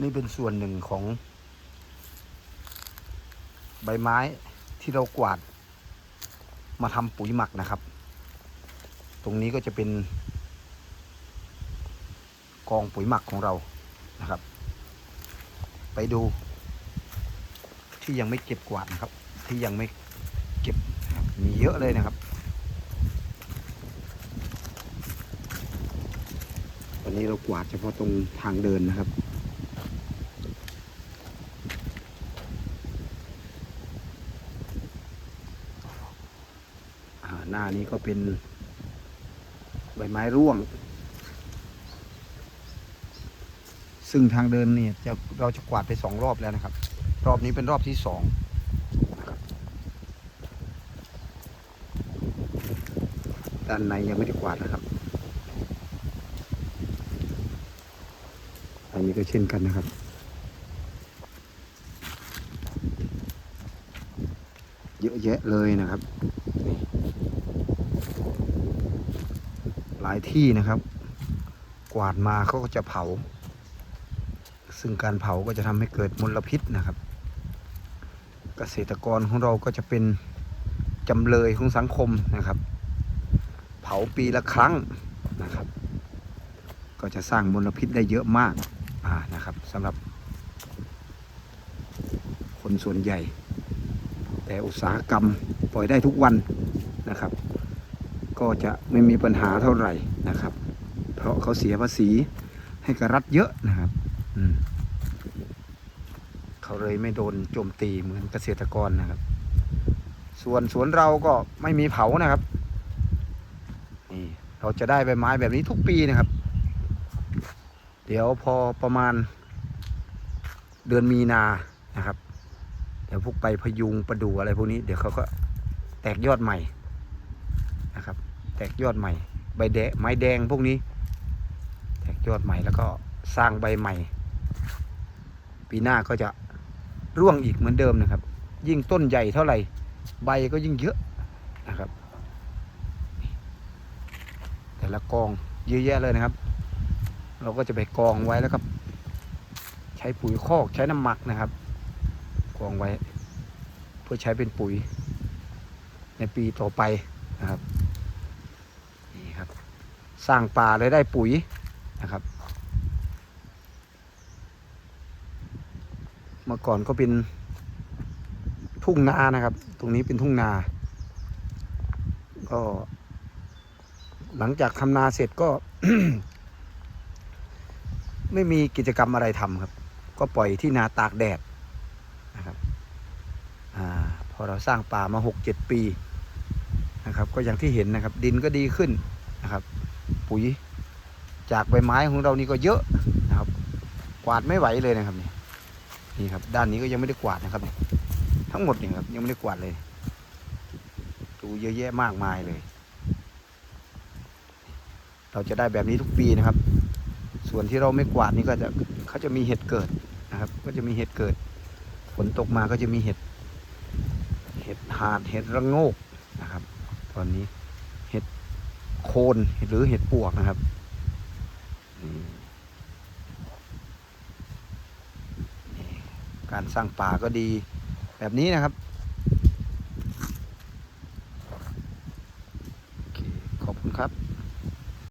นี่เป็นส่วนหนึ่งของ ใบไม้ที่เรากวาด มาทำปุ๋ยหมักนะครับ ตรงนี้ก็จะเป็น กองปุ๋ยหมักของเรานะครับ ไปดู ที่ยังไม่เก็บกวาดนะครับ ที่ยังไม่เก็บมีเยอะเลยนะครับ วันนี้เรากวาดเฉพาะตรงทางเดินนะครับ หน้านี้ก็เป็นใบไม้ร่วง ซึ่งทางเดินเนี่ยจะเราจะกวาดไปสองรอบแล้วนะครับ รอบนี้เป็นรอบที่สองด้านในยังไม่ได้กวาดนะครับอันนี้ก็เช่นกันนะครับเยอะแยะเลยนะครับ หลายที่นะครับ กวาดมาเขาก็จะเผา ซึ่งการเผาก็จะทำให้เกิดมลพิษนะครับ เกษตรกรของเราก็จะเป็นจำเลยของสังคมนะครับ เผาปีละครั้งนะครับ ก็จะสร้างมลพิษได้เยอะมากนะครับสำหรับ คนส่วนใหญ่ แต่อุตสาหกรรมปล่อยได้ทุกวันนะครับ ก็จะไม่มีปัญหาเท่าไหร่นะครับ เพราะเขาเสียภาษีให้กับรัฐเยอะนะครับเขาเลยไม่โดนโจมตีเหมือนเกษตรกรนะครับ ส่วนสวนเราก็ไม่มีเผานะครับนี่เราจะได้ใบไม้แบบนี้ทุกปีนะครับ เดี๋ยวพอประมาณเดือนมีนานะครับ เดี๋ยวพวกใบพยุงประดูอะไรพวกนี้ เดี๋ยวเขาก็แตกยอดใหม่นะครับ แตกยอดใหม่ ใบแดงไม้แดงพวกนี้ แตกยอดใหม่แล้วก็สร้างใบใหม่ ปีหน้าก็จะร่วงอีกเหมือนเดิมนะครับ ยิ่งต้นใหญ่เท่าไหร่ ใบก็ยิ่งเยอะนะครับ แต่ละกองเยอะแยะเลยนะครับ เราก็จะไปกองไว้แล้วก็ใช้ปุ๋ยคอกใช้น้ำหมักนะครับ กองไว้ เพื่อใช้เป็นปุ๋ยในปีต่อไปนะครับนี่ครับ สร้างป่าเลยได้ปุ๋ยนะครับ เมื่อก่อนก็เป็นทุ่งนานะครับ ตรงนี้เป็นทุ่งนา ก็ หลังจากทำนาเสร็จก็ ไม่มีกิจกรรมอะไรทำครับ ก็ปล่อยที่นาตากแดดนะครับอาพอเราสร้างป่ามาหกเจ็ดปีนะครับ ก็อย่างที่เห็นนะครับ ดินก็ดีขึ้นนะครับ ปุ๋ย จากใบไม้ของเรานี่ก็เยอะนะครับ กวาดไม่ไหวเลยนะครับนี่นี่ครับ ด้านนี้ก็ยังไม่ได้กวาดนะครับทั้งหมดนี่ครับยังไม่ได้กวาดเลย ดูเยอะแยะมากมายเลย เราจะได้แบบนี้ทุกปีนะครับ ส่วนที่เราไม่กวาดนี่ก็จะเขาจะมีเห็ดเกิดนะครับ ก็จะมีเห็ดเกิดฝนตกมาก็จะมีเห็ด เห็ดหาดเห็ดระงโงกนะครับ ตอนนี้ โคนหรือเห็ดปวกนะครับการสร้างป่าก็ดีแบบนี้นะครับขอบคุณครับ